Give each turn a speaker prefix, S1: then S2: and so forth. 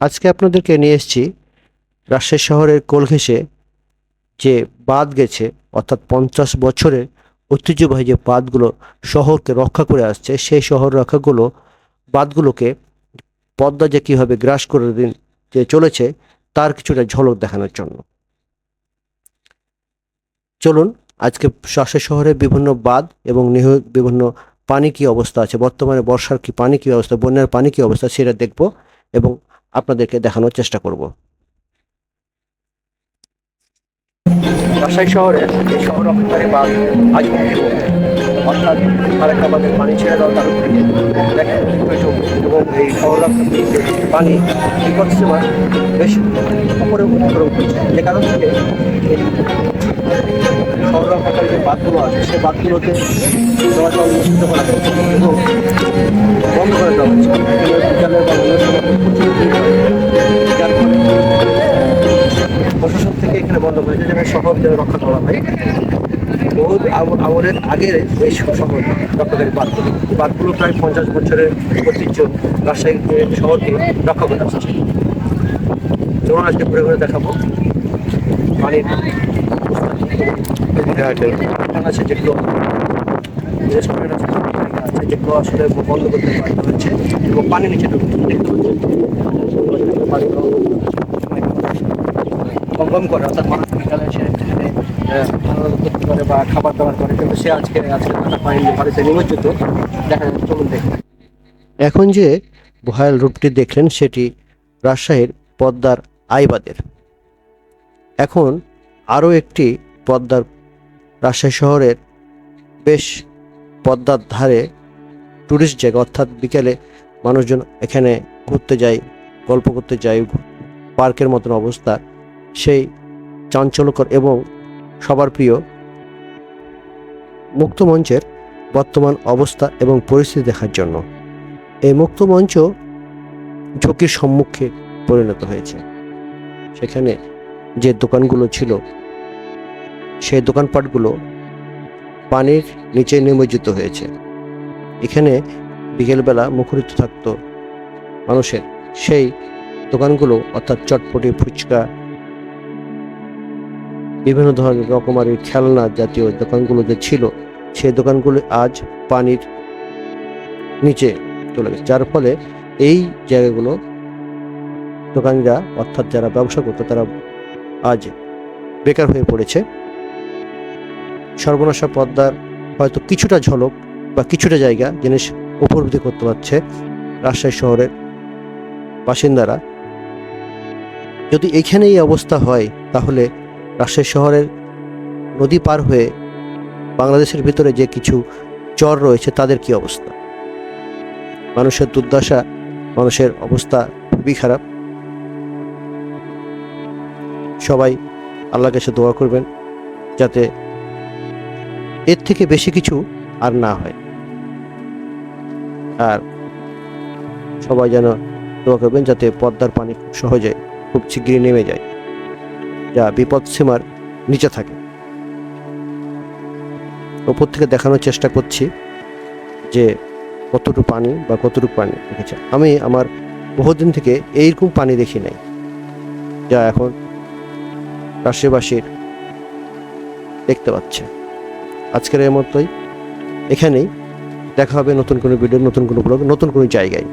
S1: আজকে আপনাদেরকে নিয়ে এসেছি রাজশাহী শহরের কোল ঘেঁষে যে বাঁধ গেছে, অর্থাৎ পঞ্চাশ বছরের ঐতিহ্যবাহী যে বাঁধগুলো শহরকে রক্ষা করে আসছে, সেই শহর রক্ষাগুলো, বাঁধগুলোকে পদ্মা যে কীভাবে গ্রাস করে দিন, যে চলেছে, তার কিছুটা ঝলক দেখানোর জন্য। চলুন, আজকে রাজশাহী শহরের বিভিন্ন বাঁধ এবং নিহ, বিভিন্ন পানি কি অবস্থা আছে, বর্তমানে বর্ষার কি পানি কি অবস্থা, বন্যার পানি কি অবস্থা, সেটা দেখব এবং আপনাদেরকে দেখানোর চেষ্টা করব। রাজশাহী শহরে এই শহর অপেক্ষারে বাঁধ আজ অর্থাৎ ফারাক্কাবাদের পানি ছেড়ে দেওয়া তার দেখেন এবং এই শহর পানি বিপদ সীমার বেশ উপরে অতিক্রম করছে যে কারণ থেকে এই যে বাঁধগুলো আছে সেই বাঁধগুলোতে চলাচল নিষিদ্ধ করা হয়েছে এবং বন্ধ করে দেওয়া বহু আম- আমলের আগের এই শহর রক্ষাকারী এই বাঁধগুলো প্রায় পঞ্চাশ বছরের ঐতিহ্য রাজশাহী শহরকে রক্ষা করে আসছে। চলুন আজকে ঘুরে ঘুরে দেখাবো। পানির আছে যেগুলো রেস্টুরেন্ট আছে যেগুলো আসলে বন্ধ করতে বাধ্য হচ্ছে এবং পানি নিচে দেখতে পাচ্ছেন? কম কম করে অর্থাৎ মানুষ বিকালে করতে বা খাবার দাবার করে। কিন্তু সে আজকে আজকে পায়নি বাড়িতে নিমজ্জিত। দেখা যাচ্ছে চলুন দেখুন এখন যে ভয়াল রূপটি দেখলেন, সেটি রাজশাহীর পদ্মার আইবাদের। এখন আরও একটি পদ্মার রাজশাহী শহরের বেশ পদ্মার ধারে ট্যুরিস্ট জায়গা, অর্থাৎ বিকেলে মানুষজন এখানে ঘুরতে যায়, গল্প করতে যায়, পার্কের মতন অবস্থা। সেই চাঞ্চল্যকর এবং সবার প্রিয়। মুক্তমঞ্চের বর্তমান অবস্থা এবং পরিস্থিতি দেখার জন্য। এই মুক্তমঞ্চ ঝুঁকির সম্মুখে পরিণত হয়েছে। সেখানে যে দোকানগুলো ছিল, সেই দোকানপাটগুলো পানির নিচে নিমজ্জিত হয়েছে। এখানে বিকেলবেলা মুখরিত থাকতো মানুষের। সেই দোকানগুলো অর্থাৎ চটপটি, ফুচকা বিভিন্ন ধরনের রকমারি খেলনা জাতীয় দোকানগুলো যে ছিল, সেই দোকানগুলো আজ পানির নিচে চলে গেছে। যার ফলে এই জায়গাগুলো দোকানিরা, অর্থাৎ যারা ব্যবসা করতো, তারা আজ বেকার হয়ে পড়েছে। সর্বনাশা পদ্মার হয়তো কিছুটা ঝলক বা কিছুটা জায়গা জিনিস উপলব্ধি করতে পারছে রাজশাহী শহরের বাসিন্দারা। যদি এখানে এই অবস্থা হয়, তাহলে রাজশাহী শহরের নদী পার হয়ে বাংলাদেশের ভিতরে যে কিছু চর রয়েছে, তাদের কি অবস্থা? মানুষের দুর্দশা, মানুষের অবস্থা খুবই খারাপ। সবাই আল্লাহর কাছে দোয়া করবেন যাতে এর থেকে বেশি কিছু আর না হয়। আর সবাই যেন দোয়া করবেন যাতে পদ্মার পানি খুব সহজে, খুব শিগগিরই নেমে যায়। যা বিপদ সীমার নিচে থাকে। ওপর থেকে দেখানোর চেষ্টা করছি যে কতটুকু পানি বা কতটুকু পানি দেখেছে আমি আমার বহুদিন থেকে এইরকম পানি দেখি নাই, যা এখন রাশিবাসীর দেখতে পাচ্ছে। আজকের এর মতোই এখানেই। দেখা হবে নতুন কোনো ভিডিও, নতুন কোনো ব্লগ, নতুন কোনো জায়গায়।